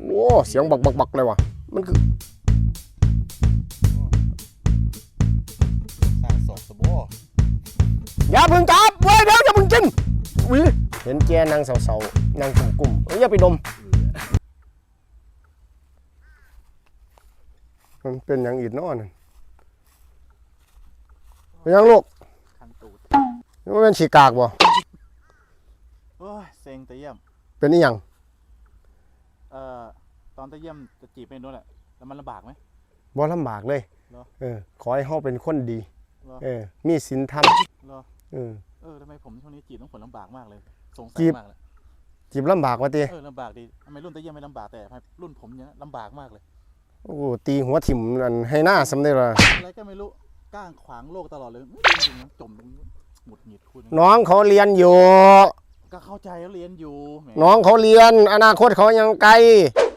โอ้เสียงบักบักบักเลยว่ะ มันคือสร้างสองสบออย่าเพึ่งจับเว้ยเดี๋ยวจะมึงกินอุ้ยเห็นแกนางเสาๆนางกลุ่มๆเอ้ยอย่าไปดม มันเป็นอย่างอีกเนาะนั่นเป็นหยังลูกคันตูดมันเป็นฉีกากบ่โอ้ยเซ็งตะเยี่ยม เป็นอีหยัง เอ่อตอนตะเยี่ยมจะจีบเป็นนู้นแหละแล้วมันลำบากไหม บ่ลำบากเลยเหรอ เออขอให้เฮาเป็นคนดี เหรอเออ มีศีลธรรมเหรอเออ เออทำไมผมช่วงนี้จีบต้องผลลำบากมากเลย สงสัจียบมากเลยจีบลำบากว่าติเออลำบากดีทำไมรุ่นตะเยี่ยมไม่ลำบากแต่ทำไมรุ่นผมเนี้ยลำบากมากเลย โอ้ตีหัวถิ่มนั่นให้หน้าสำเร็จละอะไรก็ไม่รู้ก้างขวางโลกตลอดเลยไม่รู้จริงๆนะจมหงุดหงิดคุณน้องเขาเรียนอยู่ ก็เข้าใจแล้วเรียนอยู่แหม น้องเขาเรียน อนาคตเขายังไกล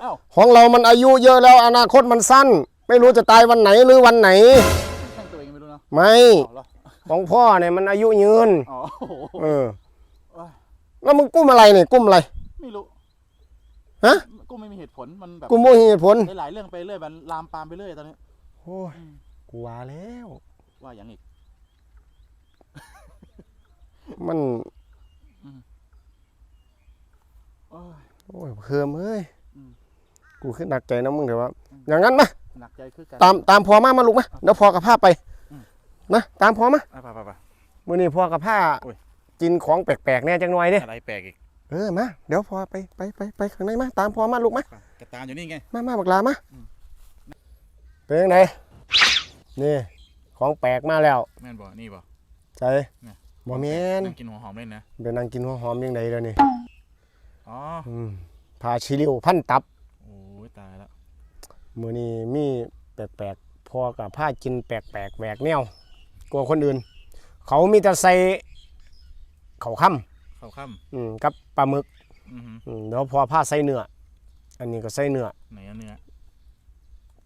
อ้าว ของเรามันอายุเยอะแล้วอนาคตมันสั้น ไม่รู้จะตายวันไหนหรือวันไหนแข่งตัวเองไม่รู้นะไม่ เอาเหรอของพ่อเนี่ยมันอายุยืน อ๋อโอ้โหเออโอ้ยแล้วมึงกุ้มอะไรเนี่ยกุ้มอะไร ไม่รู้ฮะ กูไม่มีเหตุผลมันแบบกุ้มโมเหตุผลหลายๆเรื่องไปเรื่อยมันลามปามไปเรื่อยตอนนี้ โอ้ยกูว่าแล้ว ว่าอย่างอีกมัน โอ้ยโอ้ยเพิ่มเอ้ยอืมกูขึ้นหนักใจนะมึงเดี๋ยวว่า อย่างนั้นมาหนักใจคือกันตามตามพอมามาลูกมาเดี๋ยวพอกับผ้าไปอืมนะตามพอมาอะไปไปไปมื่อนี้พอกับผ้าโอ้ยกินของแปลกๆแน่จังหน่อยเด้อะไรแปลกอีกเออมาเดี๋ยวพอไปไปไปไปข้างในมาตามพอมาลูกมาไปกระตามอยู่นี่ไงมามาบักลามาอืมเป็นยังไงนี่ของแปลกมาแล้วแม่นบ่นี่บ่ใช่เนี่ยบ่แม่นนั่งกินหัวหอมเล่นนะเป็นนางกินหัวหอมยังไงแล้วนี่ อ๋ออืมพาชิลิวพันตับ โอ้ยตายแล้วมือนี้มีแปลกๆ พอกับผ้ากินแปลกๆแหวกแนวกลัวคนอื่น เขามีแต่ใส่เขาวค่เข้าค่ำอืมกับปลาหมึกำอือหืออืมแล้วพอผ้าใส่เนื้ออันนี้ก็ใส่เนื้อไหนอะเนื้อ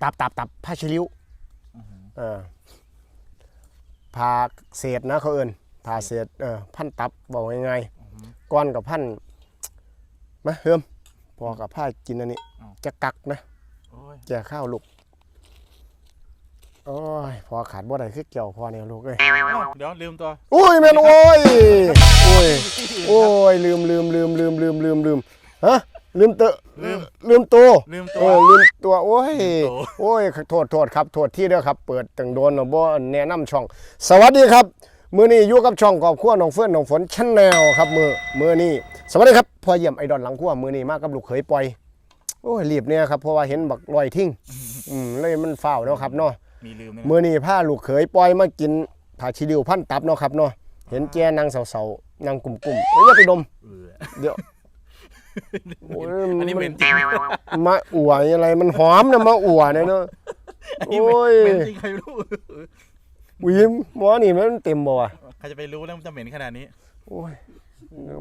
ตับตับตับผ้าชิลิวอือหือเออผ่าเศษนะเขาเอินผ่าเศษเออพันตับบอกง่ายอือหือๆก้อนกับพัน มาเฮิมพอกับผ้ากินอันนี้อ้าวจะกักนะโอ้ยแจกข้าวลูกโอ้ยพอขาดบ่ได้คือเกี่ยวพอเนี่ยลูกเอ้ยเอ้าเดี๋ยวลืมตัวอุ้ยแม่นโอ้ยโอ้ยโอ้ยลืมลืมลืมลืมลืมลืมลืมฮะลืมเตอะลืมลืมตัวลืมตัเอวอลืมตัวโอ้ยลืมตัวโอ้ยโทษโทษครับโทษที่เด้อครับ เปิดตั้งโดนเนาะบ่แนะนำช่อง สวัสดีครับ มื้อนี้อยู่กับช่องครอบครัวน้องเฟื่อนน้องฝนชแนลครับมื้อมื้อนี้สวัสดีครับพ่อเยี่ยมไอดอลหลังครัวมื้อนี้มากับลูกเขยปล่อยโอ้ยรีบเนี่ยครับเพราะว่าเห็นบักลอยทิ้งอืมเลยมันฝ้าวเนาะครับเนาะมีลืมเลยมื้อนี้พาลูกเขยปล่อยมากินผาชิดิวพันตับเนาะครับเนาะเห็นแกนางเสาๆนางกลุ่มๆเอ้ยอย่าไปดมเออเดี๋ยวโอ้ยอันนี้มัเหม็นจริงมาอวดอะไรมันหอมนะมาอวดเนี่ยเนาะ อันนี้โอ้ย เหม็นจริงใครไม่รู้ วิมหมอนี่มันเต็มบ่วะใครจะไปรู้แล้วมันจะเหม็นขนาดนี้โอ้ย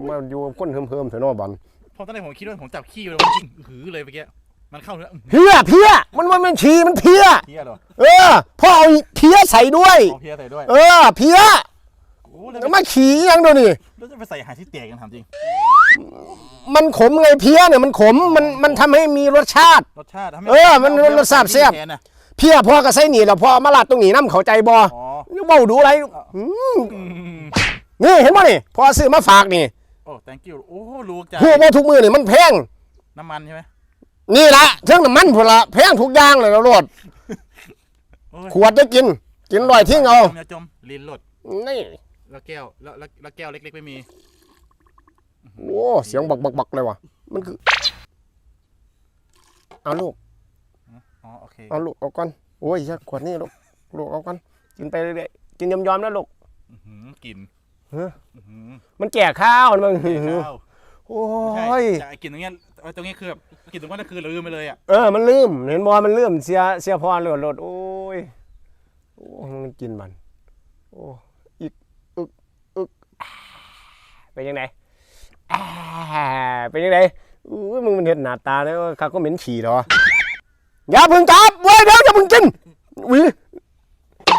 มาอยู่กับคนเพิ่มๆเถอะเนาะบันเพราะตอนแรกผมคิดว่าผมจับขี้ไปแล้วมันจริงหือเลยเมื่อกี้มันเข้าเนื้อเพี้ยเพี้ยมันว่ามันฉี่มันเพี้ยเพี้ยเหรอเออพ่อเอาเพี้ยใส่ด้วย เอาเพี้ยใส่ด้วยเออเพี้ยโอ้แล้วแล้วมาขี่ยังดูนี่ แล้วจะไปใส่อาหารที่เตียกันถามจริง มันขมไงเพี้ยเนี่ยมันขมมันมันทำให้มีรสชาติ รสชาติทำให้เออมันเพี้ยรสชาติแซ่บทนน่ะ เพี้ยพ่อก็ใส่หนีแล้วพ่อเอามาลาดตรงนี้น้ำเข้าใจบ่อ๋อนี่เบ้าดูอะไรอืมอืมนี่เห็นบ่นี่พ่อซื้อมาฝากนี่โอ้ thank you โอ้รู้ใจหัวบ่ทุกมือนี่มันแพง น้ำมันใช่ไหมนี่ละเครื่องน้ำมันพุ่นละแพงทุกอย่างเลยเราโลดโอ้ยขวดได้กิน กินลอยทิ้งเอา จมอย่าจมลิ้นหลดนี่ แล้วแก้วแล้วแล้วแล้วแก้วเล็กๆไม่มี โอ้ เสียงบักบักบักเลยว่ะ มันคือ เอาลูก อ๋อโอเคเอาลูกเอาก่อนโอ้ยชักขวดนี่ลูกลูกเอาก่อนกินไปเรื่อยๆกินยอมๆนะลูกอื้อหือกลิ่นเฮ้ยอื้อหือมันแก่ข้าวมันข้าวโอ้ใช่ยแต่ไอ้กลิ่นตรงเนี้ยเอาตรงนี้คือแบบกลิ่นตรงนั้นคือลืมไปเลยอะเออมันลืมเห็นบอมันลืมเสียเสียพรโหลดโหลดโอ้ยโอ้มันกินมัน โอ้อีกอึกอึกอ่าเป็นยังไงอ่าเป็นยังไงอู้ยมึงมันเห็นหน้าตาเนี่ยข้าก็เหม็นฉี่เหรอ อย่าเพึ่งจับเว้ยเดี๋ยวจะมึงกินอุ้ย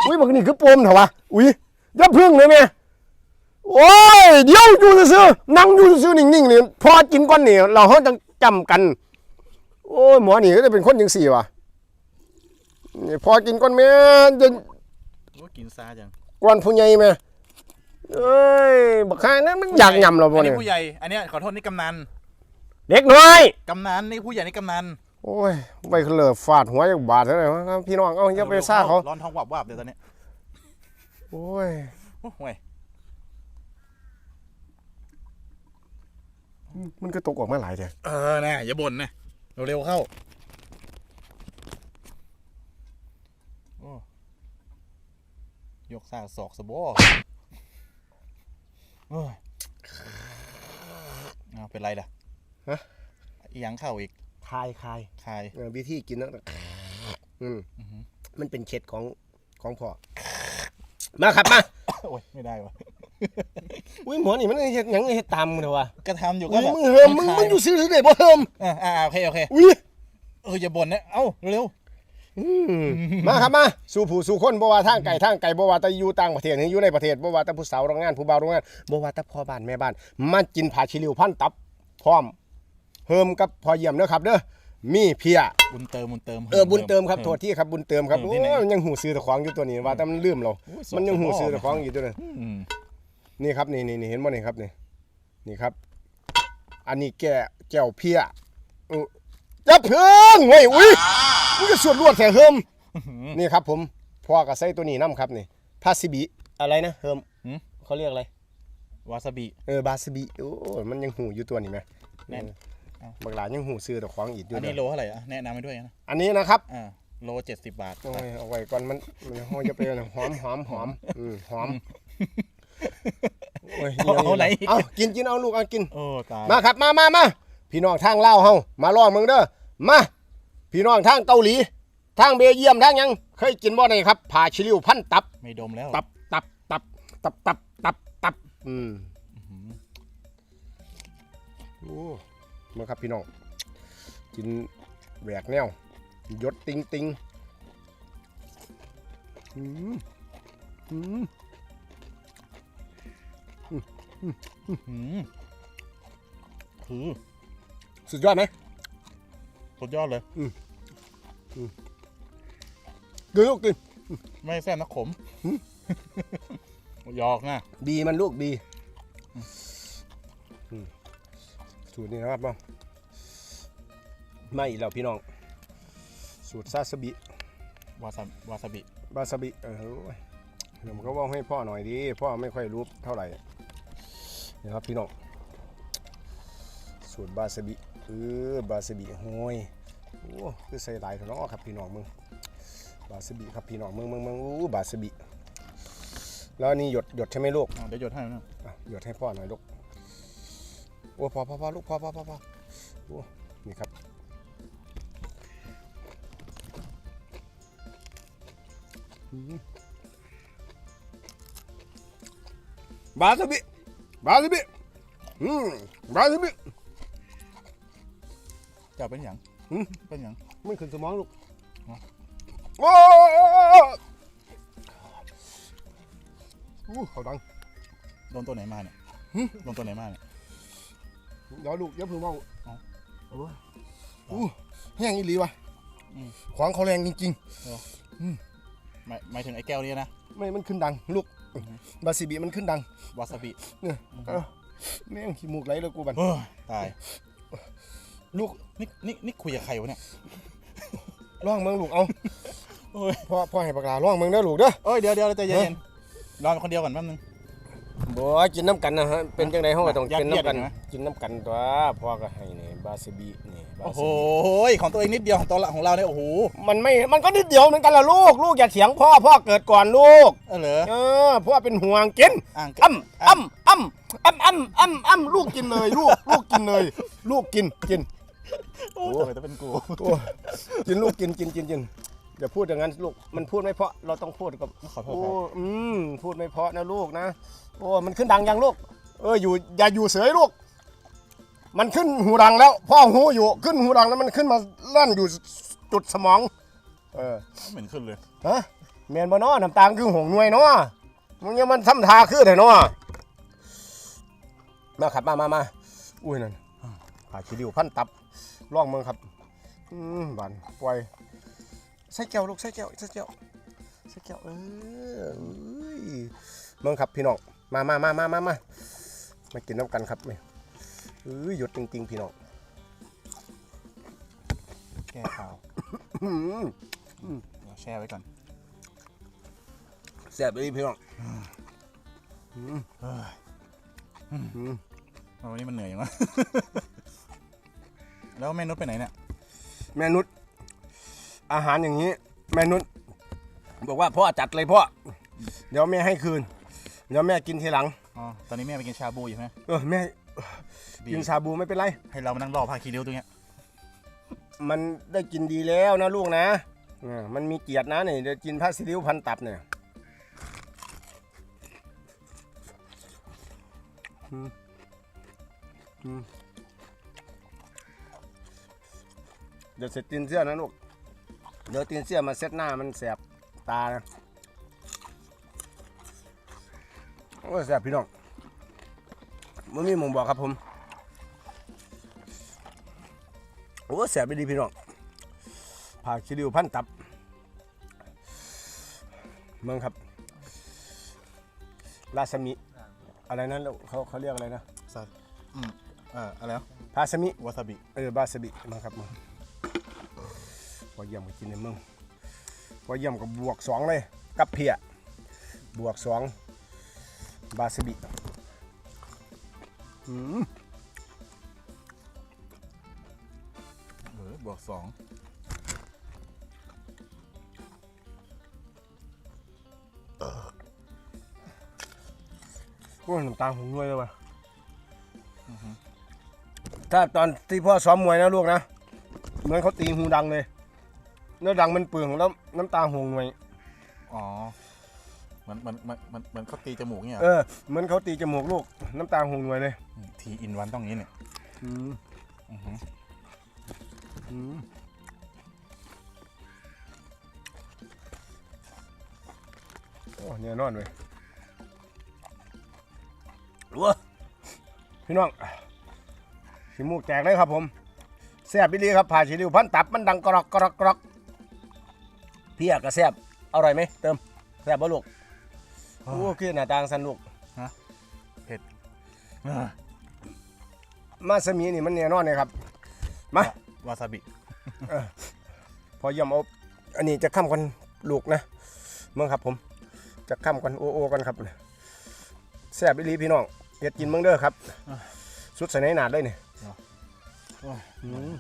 อุ้ยมันนี่คือปมเถอะวะอุ้ยอย่าพึ่งเลยแม่โอ้ยเดี๋ยวอยู่ซื่อๆนั่งอยู่ซื่อๆนิ่งๆนี่พอกินก่อนนี่เราเขาจะจำกัน โอ้ยหมอนี่ก็จะเป็นคนยังสี่วะนี่พอกินก้อนแม่จะว่ากินซาจังก้อนผู้ใหญ่แม่เอ้ยบักข้างนั้นมันอยากยำเราบ่อันเนี่นี้ยผู้ใหญ่อันเนี้ยขอโทษนี่กำนันเด็กน้อยกำนันนี่ผู้ใหญ่นี่กำนัน โอ้ยไปเหลือฟาดหัวอย่างบาดเท่าไหร่วะครับพี่น้องเอาอย่าไปซ่าเขาร้อนท้องวับวับเดี๋ยวตอนเนี้ยโอ้ยโอ้โหยมันก็ตกออกมาหลายเถอะเออนะอย่าบ่นนะเร็วๆเข้าโอ้ยกซากศอกสะโบโอ้ยเอาเป็นไรล่ะอีหยังเข้าอีก คายคายคายเออวิธีกินนะอืมอือหือมันเป็นเคล็ดของของพ่อมาครับมาโอ้ยไม่ได้วะอุ้ยหมอนี่มันเฮ็ดหยังเฮ็ดตามมึงเถอะวะก็ทำอยู่อุ้ก็ยแบบมึงเฮิมมึงคลามึยงอยู่ซื้อหรือได้บ่เฮิมอ่าอ่าโอเคโอเคอุ้ยเอออย่าบ่นนะเอ้าเร็วอืมมาครับมาสู่ผู้สู่คนบ่ว่าทางไก่ทางไก่บ่ว่าแต่อยู่ต่างประเทศหรืออยู่ในประเทศบ่ว่าแต่ผู้สาวโรงงานผู้บ่าวโรงงานบ่ว่าแต่พ่อบ้านแม่บ้านมากินผักชิลิวพันตับพร้อม เฮิมกับพอเยี่ยมเด้อครับเด้อมีเพียๆบุญเติมบุญเติมเออบุญเติมครับโทษที่ครับบุญเติมครับเติมโอ้ที่ไหนยมันยังหูซื้อตะของอยู่ตัวนี้ว่าแต่มันลืมเราโอ้ยมันยังหูซื้อสตะของอยู่ตัวนั้นอืมนี่ครับนี่นี่นี่เห็นบ่นี่ครับนี่นี่ครับ อันนี้แก่แก้วเพียอื้อจับเพิ่งเว้ยอุ้ยมันก็สวดรวดแถเฮิมนี่ครับ ผมพ่อก็ใส่ตัวนี้นํครับนี่พาซิบิอะไรนะเฮิมเขาเรียกอะไรวาซาบิเออบาซิบิโอ้ยมันยังหูอยู่ตัวนี้ไหมแน่นเออ บักหลานยังหูซื้อตะของอีกอยู่อันนี้เด้โลอเท่าไหร่อะแนะนำไปด้วยนะอันนี้นะครับอ่าโลเจ็ดสิบบาทโอ้ยเอาไว้ก่อนมันมันห้อยจะไปเอาหน่อยหอมหอมหอมอืมหอมโอ้ยเอาเอาอะไรอีกเอากินกินเอาลูกเอากินโอ้ตายมาครับมามามาพี่น้องทางลาวเฮามาลองมึงเด้อมาพี่น้องทางเกาหลีทางเบลเยียมทางหยังเคยกินบ่ได้ครับผ่าชิลิวพันตับไม่ดมแล้วตับตับตับตับตับตับตับอืมโอ้ มาครับพี่น้องกินแหวกแนวยศติงติงอืมอืมหืมคือสุดยอดไหมสุดยอดเลยกินลูกกินไม่แซ่บนะขมหยอกนะ ดีมันลูกดีอืม สูตรนี้นะครับน้องไม่อีกแล้วพี่น้อง สูตรซาสบิวาซาบวาซาบิบาซาบิเออโอ้ยเดี๋ยวมันก็ว่าให้พ่อหน่อยดิพ่อไม่ค่อยรู้เท่าไหร่นะครับพี่น้องสูตรบาซาบิเออบาซาบิโห้ยโอ้คือใส่หลายเถอะเนาะครับพี่น้องมึงบาซาบิครับพี่น้องมึงมึงมึงอู้บาซาบิแล้วอันนี่หยดหยดใช่ไหมลูกอ่าเดี๋ยวหยดให้นะอะหยดให้พ่อหน่อยลูก โอ้พอพอพอลูกพอพอพอพอโอ้นี่ครับอืมบาสบิบาสบิอืมบาสบิจะเป็นหยังหืมเป็นหยังไม่ขึ้นสมองลูกอ๋อโอ้โอ้เขาดังโดนตัวไหนมาเนี่ยโดนตัวไหนมาเนี่ย เดี๋ยวลูกเดี๋ยวเพิ่งเมาเอาโอ้ย อู้แห้งอีหลีวะอืม ขวางเขาแรงจริง หมายหมายถึงไอ้แก้วเนี่ยนะ ๆ ไม่มันขึ้นดังลูกบาซิบิมันขึ้นดังวาซาบิเนี่ยเออแม่งขี้มูกไหลเลยกูบันเฮ้ยตาย ลูกนี่นี่นี่คุยกับใครวะเนี่ยร่องเมืองลูกเอาโอ้ยพ่อพ่อให้ปากการ่องเมืองเด้อลูกเด้อ เอ้ยเดี๋ยวเดี๋ยวใจเย็นๆรอคนเดียวก่อนแป๊บนึง บ่กินน้ำกันนะฮะเป็นจังไดเฮาก็ต้องอยากกินน้ำกันเกลียดอีกไหมกินน้ำกันตัวพ่อก็ให้นี่บาซิบินี่บาโอ้โหซิบิของตัวเองนิดเดียวของตัวละของเราเนี่ยโอ้โหมันไม่มันก็นิดเดียวเหมือนกันล่ะลูกลูกอย่าเถียงพ่อพ่อเกิดก่อนลูก เออเหรอ เออพ่อเป็นห่วงกินอ่างอ้ำอ้ำอ้ำอ้ำอ้ำอ้ำอ้ำลูกกินเลยลูกลูกกินเลย ลูกกินกิน โอ้ยทำไมต้องเป็นกู โอ้กินลูกกินกินกินกิน อย่าพูดอย่างนั้นลูกมันพูดไม่เพราะเราต้องพูดกับขอโทษโอ้ครับ อืมพูดไม่เพราะนะลูกนะโอ้มันขึ้นดังยังลูก เอออยู่อย่าอยู่เสยลูก มันขึ้นหูดังแล้วพ่อหูอยู่ขึ้นหูดังแล้วมันขึ้นมาลั่นอยู่จุดสมอง เออเหม็นขึ้นเลย ฮะเมียนบ่เนาะน้ำตาลคือหงหน่วยเนาะมึงยังมันทำทาคือแต่เนาะมาครับมามามาอุ้ยนั่นผ่าขี้ริ้วพันตับร่องเมืองครับอืมบานปล่อย ใส่แก้วลูกใส่แก้วใส่แก้วใส่แก้วเออเอ้ยเมืองครับพี่น้องมามามามามามามากินน้ำกันครับเนี่ยเอ้ยหยดจริงๆพี่น้องแก้ข่าวอืมเดี๋ยวแช่ไว้ก่อนแซ่บเลยพี่น้องเฮ้ยอืมวันนี้มันเหนื่อยอย่างวะ แล้วแม่นุชไปไหนเนี่ย แม่นุช อาหารอย่างนี้ แม่นุชบอกว่าพ่อจัดเลยพ่อเดี๋ยวแม่ให้คืน เดี๋ยวแม่กินทีหลังอ๋อตอนนี้แม่ไปกินชาบูอยู่ใช่ไหมเออแม่ดีกินชาบูไม่เป็นไร ให้เรามานั่งรอพาคีริ้วตรงเนี้ยมันได้กินดีแล้วนะลูกนะเออมันมีเกียรตินะนี่เดี๋ยวกินผ้าซิริ้วพันตับเนี่ยอืมอืมเดี๋ยวเสร็จตีนเสื้อนะลูก เดี๋ยวตีนเสื้อมาเซ็ตหน้ามันแสบตานะโอ้ยแสบพี่น้องมันมีหมุมบอกครับผมโอ้แสบไปดีพี่น้องผ่าคิริวพันตับเมืองครับ ราชมิ อะไรนั้นลูกเขาเขาเรียกอะไรนะซาอืมเอ่ออะไรนะพาสมิวาซาบิ เออบาสบิเมืองครับเมือง พอเยี่ยมก็กินในเมืองพอเยี่ยมกับบวกสองเลยกับเพียบวกสองบาสบิอืมเออบวกสองโอ้ยน้ำตาหงวยเลยว่ะถ้าตอนที่พ่อซ้อมมวยนะลูกนะ เหมือนเขาตีหูดังเลย เนื้อดังมันเปลืองแล้วน้ำตาหงหน่วย อ๋อเหมือนเหมือนเหมือนเหมือนเหมือนเขาตีจมูกเนี่ยเออเหมือนเขาตีจมูกลูกน้ำตาหงหน่วยเลยทีอินวันต้องอย่างนี้เนี่ยอืมอือหืออืมโอ้เนี่ยนอนเลยรัวพี่น้องขี้มูกแจกเลยครับผมแซ่บพี่ลีครับผ่าชิลิวพันตับมันดังกรอกกรอกกรอก เพี่ยกระแซ่บอร่อยไหมเติมแซ่บบ่ลูกโอ้คือหน้าตางสันลูกอ่ามาสมีนี่มันแน่นอนเลยครับมาวาซาบิพอเยี่ยมเอาอันนี้จะข้ามกันลูกนะเมืองครับผม จะข้ามกันโอโอกันครับแซ่บอีหลีพี่น้องเฮ็ดกินเมืองเด้อครับสุดใส่ในหนาดเลยเนี่ยโอ้ยอืม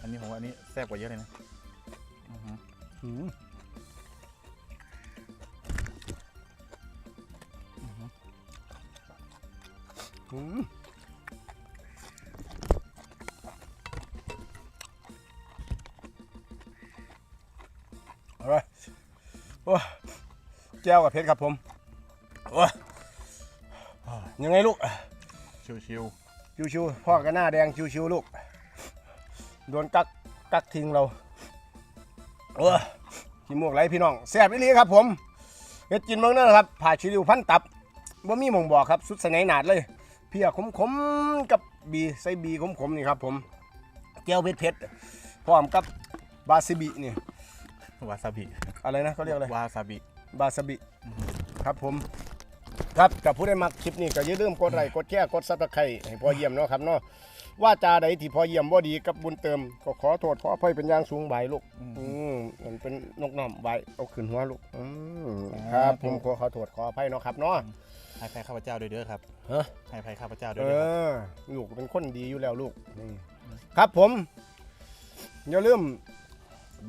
อันนี้ผมว่าอันนี้แซ่บกว่าเยอะเลยนะอือ หืออืมอืมอาไปโอ้แก้วกับเพชรครับผมโอ้ยังไงลูก ชิวๆ ชิวๆ พ่อก็หน้าแดงชิวๆ ลูก โดนกักกักทิ้งเราเออ ขี้มูกไหลพี่น้องแซ่บอีหลีครับผมเฮ็ดกินเมืองนั่นครับผ่าชิริวพันตับบ่มีหมองบอกครับสุดสนหนาดเลยเพียขมๆกับบีใส่บีขมๆนี่ครับผมแก้วเผ็ดๆพร้อมกับบาซิบินี่ๆวาซาบิอะไรนะเขาเรียกอะไรวาซาบิบาสบิครับผมครับกับผู้ได้มักคลิปนี้ก็อย่าลืมกดไลค์กดแชร์กดซับสไครต์ให้พอเยี่ยมเนาะครับเนาะ ว่าจาใดที่พอเยี่ยมบ่ดีกับบุญเติม ก็ขอโทษขออภัยเป็นอย่างสูงใบายลูกอืมมันเป็นนกน้อมใบายเอาขึ้นหัวลูกอืมครับ ผมขอขอโทษขออภัยเนาะครับเนาะให้ภัยข้าพเจ้าด้วยเด้อครับฮะให้ภัยข้าพเจ้าด้วเอยเด้อครับอลูกเป็นคนดีอยู่แล้วลูกอืมครับผมอย่าลืม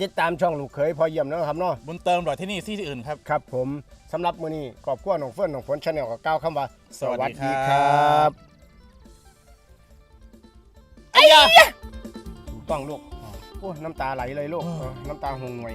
ติดตามช่องลูกเขยพอเยี่ยมเนาะครับเนาะบุญเติมรอยที่นี่ที่อื่นครับครับผมสำหรับมื้อนี้ขอบคุณน้องเฟิร์นน้องฝนชาแนลกับก้าวคำว่า สวัสดีครับบไอ้ ยะถูกต้องลูกโอ้น้ำตาไหลเลยลูกเออน้ำตาหงหน่วย